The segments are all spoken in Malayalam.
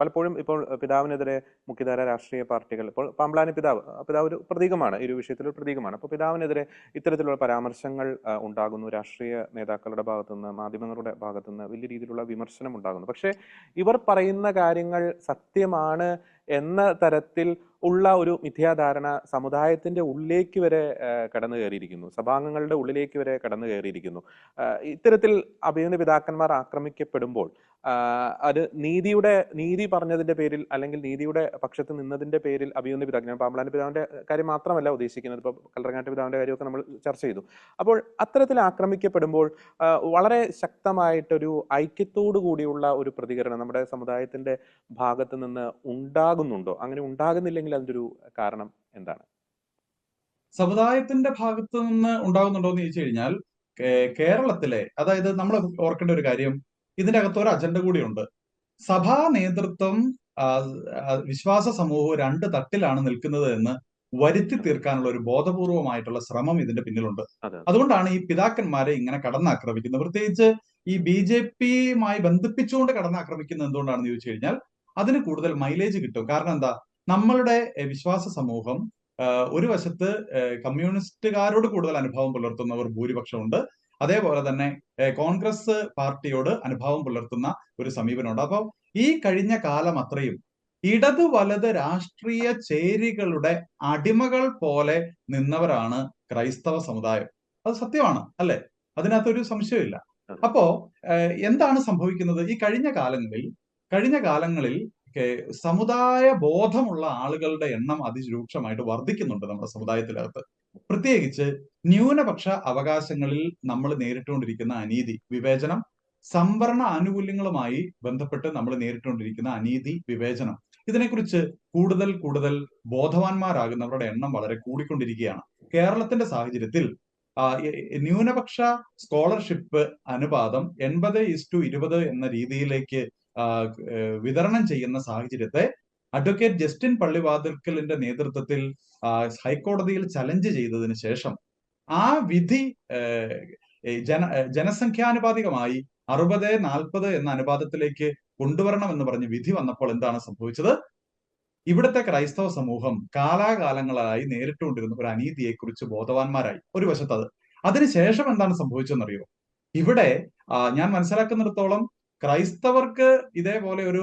പലപ്പോഴും ഇപ്പോൾ പിതാവിനെതിരെ മുഖ്യധാര രാഷ്ട്രീയ പാർട്ടികൾ ഇപ്പോൾ പാമ്പ്ലാനി പിതാവ് പിതാവ് ഒരു പ്രതീകമാണ് ഈ ഒരു വിഷയത്തിൽ ഒരു പ്രതീകമാണ്. അപ്പോൾ പിതാവിനെതിരെ ഇത്തരത്തിലുള്ള പരാമർശങ്ങൾ ഉണ്ടാകുന്നു. രാഷ്ട്രീയ നേതാക്കളുടെ ഭാഗത്തുനിന്ന് മാധ്യമങ്ങളുടെ ഭാഗത്തുനിന്ന് വലിയ രീതിയിലുള്ള വിമർശനം ഉണ്ടാകുന്നു. പക്ഷേ ഇവർ പറയുന്ന കാര്യങ്ങൾ സത്യമാണ് എന്ന തരത്തിൽ ഉള്ള ഒരു മിഥ്യാധാരണ സമുദായത്തിന്റെ ഉള്ളിലേക്ക് വരെ കടന്നു കയറിയിരിക്കുന്നു. സഭാംഗങ്ങളുടെ ഉള്ളിലേക്ക് വരെ കടന്നു കയറിയിരിക്കുന്നു. ഇത്തരത്തിൽ അഭിനന്ദ പിതാക്കന്മാർ ആക്രമിക്കപ്പെടുമ്പോൾ അത് നീതിയുടെ നീതി പറഞ്ഞതിന്റെ പേരിൽ അല്ലെങ്കിൽ നീതിയുടെ പക്ഷത്ത് നിന്നതിന്റെ പേരിൽ അഭിനന്ദ പിതാക്കൻ ഞാൻ പാമ്പളാനി പിതാവിന്റെ കാര്യം മാത്രമല്ല ഉദ്ദേശിക്കുന്നത് ഇപ്പോൾ കല്ലറങ്ങാട്ട് പിതാവിന്റെ കാര്യമൊക്കെ നമ്മൾ ചർച്ച ചെയ്തു. അപ്പോൾ അത്തരത്തിൽ ആക്രമിക്കപ്പെടുമ്പോൾ വളരെ ശക്തമായിട്ടൊരു ഐക്യത്തോടു കൂടിയുള്ള ഒരു പ്രതികരണം നമ്മുടെ സമുദായത്തിന്റെ ഭാഗത്ത് നിന്ന് ഉണ്ടാകുന്നുണ്ടോ? അങ്ങനെ ഉണ്ടാകുന്നില്ലെങ്കിൽ അതിന്റെ ഒരു കാരണം എന്താണ്? സമുദായത്തിന്റെ ഭാഗത്ത് നിന്ന് ഉണ്ടാകുന്നുണ്ടോ എന്ന് ചോദിച്ചു കഴിഞ്ഞാൽ കേരളത്തിലെ അതായത് നമ്മൾ ഓർക്കേണ്ട ഒരു കാര്യം ഇതിന്റെ അകത്ത് ഒരു അജണ്ട കൂടിയുണ്ട് സഭാ നേതൃത്വം വിശ്വാസ സമൂഹവും രണ്ട് തട്ടിലാണ് നിൽക്കുന്നത് എന്ന് വരുത്തി തീർക്കാനുള്ള ഒരു ബോധപൂർവമായിട്ടുള്ള ശ്രമം ഇതിന്റെ പിന്നിലുണ്ട്. അതുകൊണ്ടാണ് ഈ പിതാക്കന്മാരെ ഇങ്ങനെ കടന്നാക്രമിക്കുന്നത്. പ്രത്യേകിച്ച് ഈ ബി ജെ പിയുമായി ബന്ധിപ്പിച്ചുകൊണ്ട് കടന്നാക്രമിക്കുന്നത് എന്തുകൊണ്ടാണെന്ന് ചോദിച്ചു കഴിഞ്ഞാൽ അതിന് കൂടുതൽ മൈലേജ് കിട്ടും. കാരണം എന്താ? നമ്മളുടെ വിശ്വാസ സമൂഹം ഒരു വശത്ത് കമ്മ്യൂണിസ്റ്റുകാരോട് കൂടുതൽ അനുഭാവം പുലർത്തുന്നവർ ഭൂരിപക്ഷമുണ്ട്. അതേപോലെ തന്നെ കോൺഗ്രസ് പാർട്ടിയോട് അനുഭാവം പുലർത്തുന്ന ഒരു സമീപനമുണ്ട്. അപ്പോൾ ഈ കഴിഞ്ഞ കാലം അത്രയും ഇടത് വലത് രാഷ്ട്രീയ ചേരികളുടെ അടിമകൾ പോലെ നിന്നവരാണ് ക്രൈസ്തവ സമുദായം. അത് സത്യമാണ് അല്ലെ? അതിനകത്തൊരു സംശയമില്ല. അപ്പോ എന്താണ് സംഭവിക്കുന്നത്? ഈ കഴിഞ്ഞ കാലങ്ങളിൽ കഴിഞ്ഞ കാലങ്ങളിൽ സമുദായ ബോധമുള്ള ആളുകളുടെ എണ്ണം അതിരൂക്ഷമായിട്ട് വർദ്ധിക്കുന്നുണ്ട് നമ്മുടെ സമുദായത്തിനകത്ത്. പ്രത്യേകിച്ച് ന്യൂനപക്ഷ അവകാശങ്ങളിൽ നമ്മൾ നേരിട്ടുകൊണ്ടിരിക്കുന്ന അനീതി വിവേചനം സംവരണ ആനുകൂല്യങ്ങളുമായി ബന്ധപ്പെട്ട് നമ്മൾ നേരിട്ടുകൊണ്ടിരിക്കുന്ന അനീതി വിവേചനം. ഇതിനെക്കുറിച്ച് കൂടുതൽ കൂടുതൽ ബോധവാന്മാരാകുന്നവരുടെ എണ്ണം വളരെ കൂടിക്കൊണ്ടിരിക്കുകയാണ്. കേരളത്തിന്റെ സാഹചര്യത്തിൽ ന്യൂനപക്ഷ സ്കോളർഷിപ്പ് അനുപാതം എൺപത് ഇസ്റ്റു ഇരുപത് എന്ന രീതിയിലേക്ക് വിതരണം ചെയ്യുന്ന സാഹചര്യത്തെ അഡ്വക്കേറ്റ് ജസ്റ്റിൻ പള്ളിവാതിൽക്കലിന്റെ നേതൃത്വത്തിൽ ഹൈക്കോടതിയിൽ ചലഞ്ച് ചെയ്തതിന് ശേഷം ആ വിധി ജന ജനസംഖ്യാനുപാതികമായി അറുപത് നാൽപ്പത് എന്ന അനുപാതത്തിലേക്ക് കൊണ്ടുവരണം എന്ന് പറഞ്ഞ് വിധി വന്നപ്പോൾ എന്താണ് സംഭവിച്ചത്? ഇവിടുത്തെ ക്രൈസ്തവ സമൂഹം കാലാകാലങ്ങളായി നേരിട്ടുകൊണ്ടിരുന്ന ഒരു അനീതിയെക്കുറിച്ച് ബോധവാന്മാരായി. ഒരു വശത്തത് അത്. അതിനുശേഷം എന്താണ് സംഭവിച്ചതെന്നറിയോ ഇവിടെ ഞാൻ മനസ്സിലാക്കുന്നിടത്തോളം ക്രൈസ്തവർക്ക് ഇതേപോലെ ഒരു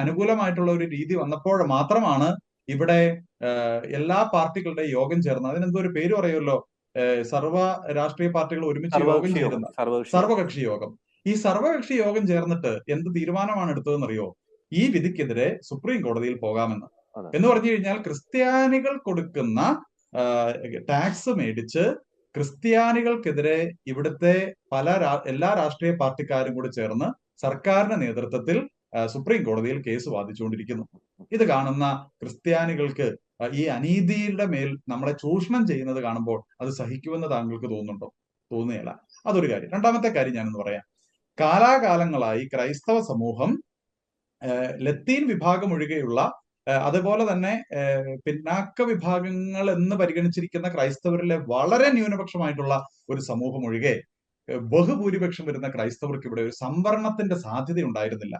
അനുകൂലമായിട്ടുള്ള ഒരു രീതി വന്നപ്പോൾ മാത്രമാണ് ഇവിടെ എല്ലാ പാർട്ടികളുടെ യോഗം ചേർന്ന് അതിനെന്തോ ഒരു പേര് പറയുമല്ലോ സർവ രാഷ്ട്രീയ പാർട്ടികൾ ഒരുമിച്ച് യോഗം ചേരുന്ന സർവകക്ഷി യോഗം. ഈ സർവകക്ഷി യോഗം ചേർന്നിട്ട് എന്ത് തീരുമാനമാണ് എടുത്തതെന്നറിയോ? ഈ വിധിക്കെതിരെ സുപ്രീം കോടതിയിൽ പോകാമെന്ന്. എന്ന് പറഞ്ഞു കഴിഞ്ഞാൽ ക്രിസ്ത്യാനികൾ കൊടുക്കുന്ന ടാക്സ് മേടിച്ച് ക്രിസ്ത്യാനികൾക്കെതിരെ ഇവിടുത്തെ പല എല്ലാ രാഷ്ട്രീയ പാർട്ടിക്കാരും കൂടി ചേർന്ന് സർക്കാരിന്റെ നേതൃത്വത്തിൽ സുപ്രീം കോടതിയിൽ കേസ് വാദിച്ചുകൊണ്ടിരിക്കുന്നു. ഇത് കാണുന്ന ക്രിസ്ത്യാനികൾക്ക് ഈ അനീതിയുടെ മേൽ നമ്മളെ ചൂഷണം ചെയ്യുന്നത് കാണുമ്പോൾ അത് സഹിക്കുമെന്ന് താങ്കൾക്ക് തോന്നുന്നുണ്ടോ? തോന്നുകയില്ല. അതൊരു കാര്യം. രണ്ടാമത്തെ കാര്യം ഞാനൊന്ന് പറയാം. കാലാകാലങ്ങളായി ക്രൈസ്തവ സമൂഹം ലത്തീൻ വിഭാഗം ഒഴികെയുള്ള അതുപോലെ തന്നെ പിന്നാക്ക വിഭാഗങ്ങൾ എന്ന് പരിഗണിച്ചിരിക്കുന്ന ക്രൈസ്തവരിലെ വളരെ ന്യൂനപക്ഷമായിട്ടുള്ള ഒരു സമൂഹം ഒഴികെ ബഹുഭൂരിപക്ഷം വരുന്ന ക്രൈസ്തവർക്ക് ഇവിടെ ഒരു സംവരണത്തിന്റെ സാധ്യത ഉണ്ടായിരുന്നില്ല.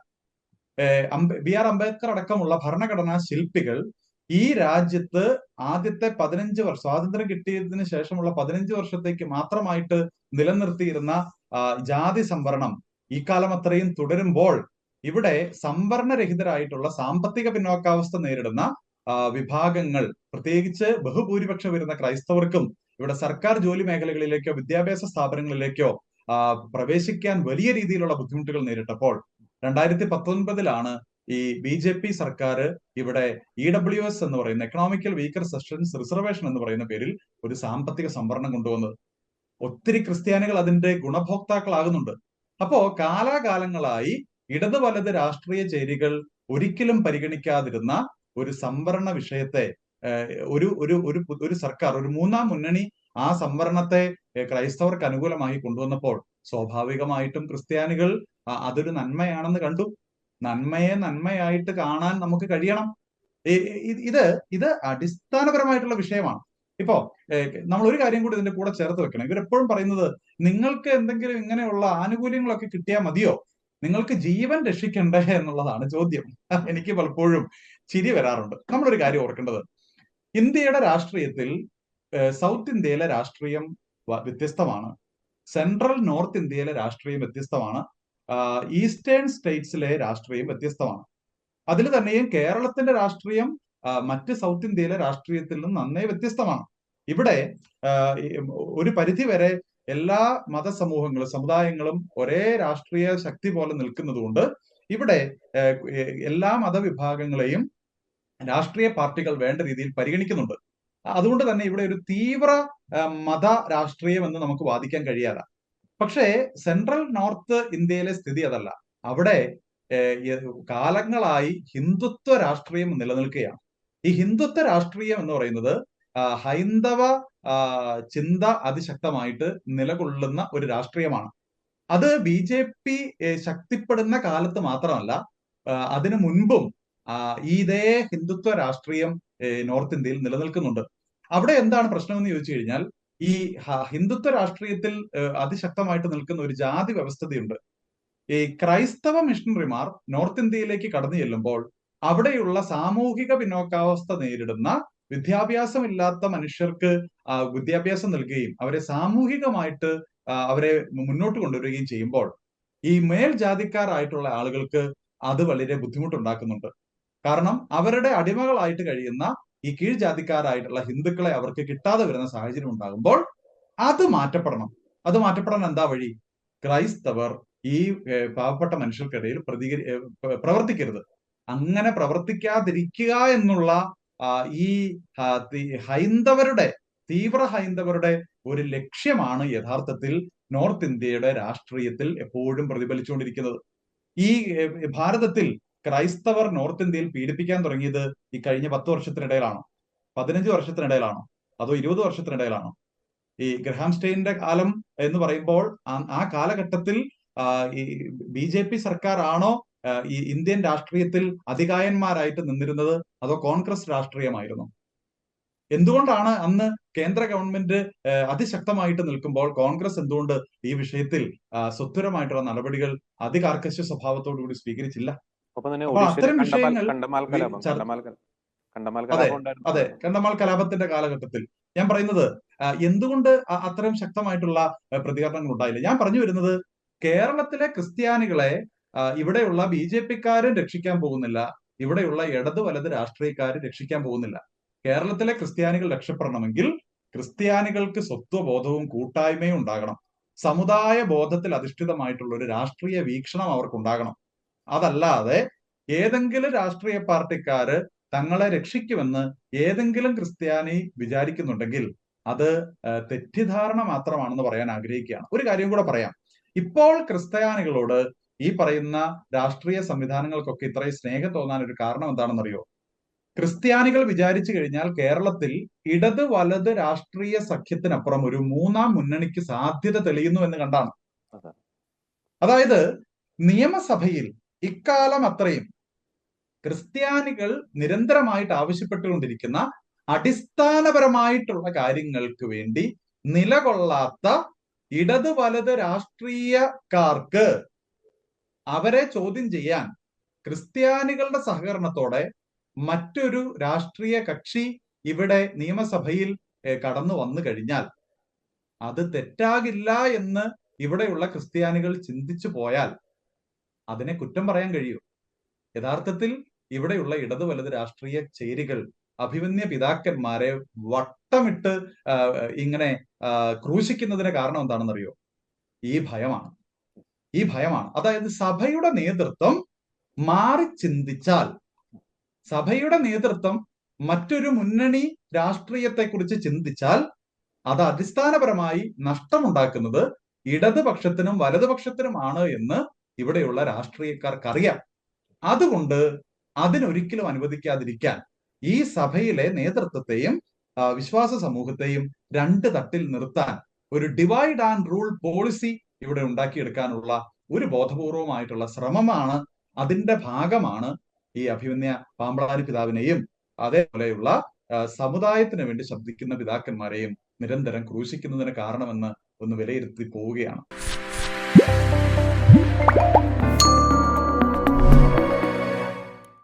ബി ആർ അംബേദ്കർ അടക്കമുള്ള ഭരണഘടനാ ശില്പികൾ ഈ രാജ്യത്ത് ആദ്യത്തെ പതിനഞ്ച് വർഷം സ്വാതന്ത്ര്യം കിട്ടിയതിനു ശേഷമുള്ള പതിനഞ്ച് വർഷത്തേക്ക് മാത്രമായിട്ട് നിലനിർത്തിയിരുന്ന ജാതി സംവരണം ഈ കാലം അത്രയും തുടരുമ്പോൾ ഇവിടെ സംവരണരഹിതരായിട്ടുള്ള സാമ്പത്തിക പിന്നോക്കാവസ്ഥ നേരിടുന്ന വിഭാഗങ്ങൾ പ്രത്യേകിച്ച് ബഹുഭൂരിപക്ഷം വരുന്ന ക്രൈസ്തവർക്കും ഇവിടെ സർക്കാർ ജോലി മേഖലകളിലേക്കോ വിദ്യാഭ്യാസ സ്ഥാപനങ്ങളിലേക്കോ പ്രവേശിക്കാൻ വലിയ രീതിയിലുള്ള ബുദ്ധിമുട്ടുകൾ നേരിട്ടപ്പോൾ രണ്ടായിരത്തി പത്തൊൻപതിലാണ് ഈ ബി ജെ പി സർക്കാർ ഇവിടെ ഇ ഡബ്ല്യു എസ് എന്ന് പറയുന്ന എക്കണോമിക്കൽ വീക്കർ സെഷൻസ് റിസർവേഷൻ എന്ന് പറയുന്ന പേരിൽ ഒരു സാമ്പത്തിക സംവരണം കൊണ്ടുവന്നത്. ഒത്തിരി ക്രിസ്ത്യാനികൾ അതിന്റെ ഗുണഭോക്താക്കളാകുന്നുണ്ട്. അപ്പോ കാലാകാലങ്ങളായി ഇടത് വലത് രാഷ്ട്രീയ ചേരികൾ ഒരിക്കലും പരിഗണിക്കാതിരുന്ന ഒരു സംവരണ വിഷയത്തെ ഒരു ഒരു ഒരു ഒരു സർക്കാർ ഒരു മൂന്നാം മുന്നണി ആ സംവരണത്തെ ക്രൈസ്തവർക്ക് അനുകൂലമായി കൊണ്ടുവന്നപ്പോൾ സ്വാഭാവികമായിട്ടും ക്രിസ്ത്യാനികൾ അതൊരു നന്മയാണെന്ന് കണ്ടു. നന്മയെ നന്മയായിട്ട് കാണാൻ നമുക്ക് കഴിയണം. ഇത് ഇത് അടിസ്ഥാനപരമായിട്ടുള്ള വിഷയമാണ്. ഇപ്പോ നമ്മൾ ഒരു കാര്യം കൂടി ഇതിന്റെ കൂടെ ചേർത്ത് വെക്കണം. ഇവരെപ്പോഴും പറയുന്നത് നിങ്ങൾക്ക് എന്തെങ്കിലും ഇങ്ങനെയുള്ള ആനുകൂല്യങ്ങളൊക്കെ കിട്ടിയാൽ മതിയോ? നിങ്ങൾക്ക് ജീവൻ രക്ഷിക്കണ്ടേ? എന്നുള്ളതാണ് ചോദ്യം. എനിക്ക് പലപ്പോഴും ചിരി വരാറുണ്ട്. നമ്മളൊരു കാര്യം ഓർക്കേണ്ടത് ഇന്ത്യയുടെ രാഷ്ട്രീയത്തിൽ സൗത്ത് ഇന്ത്യയിലെ രാഷ്ട്രീയം വ്യത്യസ്തമാണ്. സെൻട്രൽ നോർത്ത് ഇന്ത്യയിലെ രാഷ്ട്രീയം വ്യത്യസ്തമാണ്. ഈസ്റ്റേൺ സ്റ്റേറ്റ്സിലെ രാഷ്ട്രീയം വ്യത്യസ്തമാണ്. അതിൽ തന്നെയും കേരളത്തിന്റെ രാഷ്ട്രീയം മറ്റ് സൗത്ത് ഇന്ത്യയിലെ രാഷ്ട്രീയത്തിൽ നിന്ന് നന്നേ വ്യത്യസ്തമാണ്. ഇവിടെ ഒരു പരിധി വരെ എല്ലാ മതസമൂഹങ്ങളും സമുദായങ്ങളും ഒരേ രാഷ്ട്രീയ ശക്തി പോലെ നിൽക്കുന്നതുകൊണ്ട് ഇവിടെ എല്ലാ മതവിഭാഗങ്ങളെയും രാഷ്ട്രീയ പാർട്ടികൾ വേണ്ട രീതിയിൽ പരിഗണിക്കുന്നുണ്ട്. അതുകൊണ്ട് തന്നെ ഇവിടെ ഒരു തീവ്ര മത രാഷ്ട്രീയം എന്ന് നമുക്ക് വാദിക്കാൻ കഴിയാതെ. പക്ഷേ സെൻട്രൽ നോർത്ത് ഇന്ത്യയിലെ സ്ഥിതി അതല്ല. അവിടെ കാലങ്ങളായി ഹിന്ദുത്വ രാഷ്ട്രീയം നിലനിൽക്കുകയാണ്. ഈ ഹിന്ദുത്വ രാഷ്ട്രീയം എന്ന് പറയുന്നത് ഹൈന്ദവ ചിന്ത അതിശക്തമായിട്ട് നിലകൊള്ളുന്ന ഒരു രാഷ്ട്രീയമാണ്. അത് ബി ജെ പി ശക്തിപ്പെടുന്ന കാലത്ത് മാത്രമല്ല അതിനു മുൻപും ഇതേ ഹിന്ദുത്വ രാഷ്ട്രീയം നോർത്ത് ഇന്ത്യയിൽ നിലനിൽക്കുന്നുണ്ട്. അവിടെ എന്താണ് പ്രശ്നം എന്ന് ചോദിച്ചു കഴിഞ്ഞാൽ ഈ ഹിന്ദുത്വ രാഷ്ട്രീയത്തിൽ അതിശക്തമായിട്ട് നിൽക്കുന്ന ഒരു ജാതി വ്യവസ്ഥതയുണ്ട്. ഈ ക്രൈസ്തവ മിഷണറിമാർ നോർത്ത് ഇന്ത്യയിലേക്ക് കടന്നു ചെല്ലുമ്പോൾ അവിടെയുള്ള സാമൂഹിക പിന്നോക്കാവസ്ഥ നേരിടുന്ന വിദ്യാഭ്യാസമില്ലാത്ത മനുഷ്യർക്ക് വിദ്യാഭ്യാസം നൽകുകയും അവരെ സാമൂഹികമായിട്ട് അവരെ മുന്നോട്ട് കൊണ്ടുവരികയും ചെയ്യുമ്പോൾ ഈ മേൽജാതിക്കാരായിട്ടുള്ള ആളുകൾക്ക് അത് വളരെ ബുദ്ധിമുട്ടുണ്ടാക്കുന്നുണ്ട്. കാരണം അവരുടെ അടിമകളായിട്ട് കഴിയുന്ന ഈ കീഴ്ജാതിക്കാരായിട്ടുള്ള ഹിന്ദുക്കളെ അവർക്ക് കിട്ടാതെ വരുന്ന സാഹചര്യം ഉണ്ടാകുമ്പോൾ അത് മാറ്റപ്പെടണം. അത് മാറ്റപ്പെടാൻ എന്താ വഴി? ക്രൈസ്തവർ ഈ പാവപ്പെട്ട മനുഷ്യർക്കിടയിൽ പ്രതികരി പ്രവർത്തിക്കരുത്. അങ്ങനെ പ്രവർത്തിക്കാതിരിക്കുക എന്നുള്ള ഈ ഹൈന്ദവരുടെ തീവ്ര ഹൈന്ദവരുടെ ഒരു ലക്ഷ്യമാണ് യഥാർത്ഥത്തിൽ നോർത്ത് ഇന്ത്യയുടെ രാഷ്ട്രീയത്തിൽ എപ്പോഴും പ്രതിഫലിച്ചുകൊണ്ടിരിക്കുന്നത്. ഈ ഭാരതത്തിൽ ക്രൈസ്തവർ നോർത്ത് ഇന്ത്യയിൽ പീഡിപ്പിക്കാൻ തുടങ്ങിയത് ഈ കഴിഞ്ഞ പത്ത് വർഷത്തിനിടയിലാണോ? പതിനഞ്ച് വർഷത്തിനിടയിലാണോ? അതോ ഇരുപത് വർഷത്തിനിടയിലാണോ? ഈ ഗ്രഹാം സ്റ്റെയിന്റെ കാലം എന്ന് പറയുമ്പോൾ ആ- കാലഘട്ടത്തിൽ ഈ ബി ജെ പി സർക്കാർ ആണോ ഈ ഇന്ത്യൻ രാഷ്ട്രീയത്തിൽ അധികായന്മാരായിട്ട് നിന്നിരുന്നത്? അതോ കോൺഗ്രസ് രാഷ്ട്രീയമായിരുന്നു? എന്തുകൊണ്ടാണ് അന്ന് കേന്ദ്ര ഗവൺമെന്റ് അതിശക്തമായിട്ട് നിൽക്കുമ്പോൾ കോൺഗ്രസ് എന്തുകൊണ്ട് ഈ വിഷയത്തിൽ ആ, നടപടികൾ അതികാർക്കശ സ്വഭാവത്തോടു കൂടി സ്വീകരിച്ചില്ല? ഒപ്പം തന്നെ കണ്ടമാൽ കണ്ടമാൽ കലാപം അതെ കലാപം ഉണ്ടായിരുന്നു. അതെ കണ്ടമാൽ കലാപത്തിന്റെ കാലഘട്ടത്തിൽ ഞാൻ പറയുന്നത് എന്തുകൊണ്ട് അത്തരം ശക്തമായിട്ടുള്ള പ്രതികരണങ്ങൾ ഉണ്ടായില്ല? ഞാൻ പറഞ്ഞു വരുന്നത് കേരളത്തിലെ ക്രിസ്ത്യാനികളെ ഇവിടെയുള്ള ബി ജെ പിക്കാരും രക്ഷിക്കാൻ പോകുന്നില്ല. ഇവിടെയുള്ള ഇടത് വലത് രാഷ്ട്രീയക്കാർ രക്ഷിക്കാൻ പോകുന്നില്ല. കേരളത്തിലെ ക്രിസ്ത്യാനികൾ രക്ഷപ്പെടണമെങ്കിൽ ക്രിസ്ത്യാനികൾക്ക് സ്വത്വബോധവും കൂട്ടായ്മയും ഉണ്ടാകണം. സമുദായ ബോധത്തിൽ അധിഷ്ഠിതമായിട്ടുള്ള ഒരു രാഷ്ട്രീയ വീക്ഷണം അവർക്കുണ്ടാകണം അതല്ലാതെ ഏതെങ്കിലും രാഷ്ട്രീയ പാർട്ടിക്കാര് തങ്ങളെ രക്ഷിക്കുമെന്ന് ഏതെങ്കിലും ക്രിസ്ത്യാനി വിചാരിക്കുന്നുണ്ടെങ്കിൽ അത് തെറ്റിദ്ധാരണ മാത്രമാണെന്ന് പറയാൻ ആഗ്രഹിക്കുകയാണ്. ഒരു കാര്യം കൂടെ പറയാം. ഇപ്പോൾ ക്രിസ്ത്യാനികളോട് ഈ പറയുന്ന രാഷ്ട്രീയ സംവിധാനങ്ങൾക്കൊക്കെ ഇത്രയും സ്നേഹം തോന്നാൻ ഒരു കാരണം എന്താണെന്നറിയോ? ക്രിസ്ത്യാനികൾ വിചാരിച്ചു കഴിഞ്ഞാൽ കേരളത്തിൽ ഇടത് വലത് രാഷ്ട്രീയ സഖ്യത്തിനപ്പുറം ഒരു മൂന്നാം മുന്നണിക്ക് സാധ്യത തെളിയുന്നു എന്ന് കണ്ടാണ്. അതായത് നിയമസഭയിൽ ഇക്കാലം അത്രയും ക്രിസ്ത്യാനികൾ നിരന്തരമായിട്ട് ആവശ്യപ്പെട്ടുകൊണ്ടിരിക്കുന്ന അടിസ്ഥാനപരമായിട്ടുള്ള കാര്യങ്ങൾക്ക് വേണ്ടി നിലകൊള്ളാത്ത ഇടത് വലത് രാഷ്ട്രീയക്കാർക്ക് അവരെ ചോദ്യം ചെയ്യാൻ ക്രിസ്ത്യാനികളുടെ സഹകരണത്തോടെ മറ്റൊരു രാഷ്ട്രീയ കക്ഷി ഇവിടെ നിയമസഭയിൽ കടന്നു വന്നു കഴിഞ്ഞാൽ അത് തെറ്റാകില്ല എന്ന് ഇവിടെയുള്ള ക്രിസ്ത്യാനികൾ ചിന്തിച്ചു പോയാൽ അതിനെ കുറ്റം പറയാൻ കഴിയൂ. യഥാർത്ഥത്തിൽ ഇവിടെയുള്ള ഇടതു വലത് രാഷ്ട്രീയ ചേരികൾ അഭിമന്യ പിതാക്കന്മാരെ വട്ടമിട്ട് ഇങ്ങനെ ക്രൂശിക്കുന്നതിന് കാരണം എന്താണെന്നറിയോ? ഈ ഭയമാണ്. ഈ ഭയമാണ്. അതായത് സഭയുടെ നേതൃത്വം മാറി ചിന്തിച്ചാൽ സഭയുടെ നേതൃത്വം മറ്റൊരു മുന്നണി രാഷ്ട്രീയത്തെക്കുറിച്ച് ചിന്തിച്ചാൽ അത് അടിസ്ഥാനപരമായി നഷ്ടമുണ്ടാക്കുന്നത് ഇടതുപക്ഷത്തിനും വലതുപക്ഷത്തിനുമാണ് എന്ന് ഇവിടെയുള്ള രാഷ്ട്രീയക്കാർക്കറിയാം. അതുകൊണ്ട് അതിനൊരിക്കലും അനുവദിക്കാതിരിക്കാൻ ഈ സഭയിലെ നേതൃത്വത്തെയും വിശ്വാസ സമൂഹത്തെയും രണ്ട് തട്ടിൽ നിർത്താൻ ഒരു ഡിവൈഡ് ആൻഡ് റൂൾ പോളിസി ഇവിടെ ഉണ്ടാക്കിയെടുക്കാനുള്ള ഒരു ബോധപൂർവമായിട്ടുള്ള ശ്രമമാണ് അതിന്റെ ഭാഗമാണ് ഈ അഭിമന്യ പാമ്പളാരി പിതാവിനെയും അതേപോലെയുള്ള സമുദായത്തിന് വേണ്ടി ശബ്ദിക്കുന്ന പിതാക്കന്മാരെയും നിരന്തരം ക്രൂശിക്കുന്നതിന് കാരണമെന്ന് ഒന്ന് വിലയിരുത്തി പോവുകയാണ്.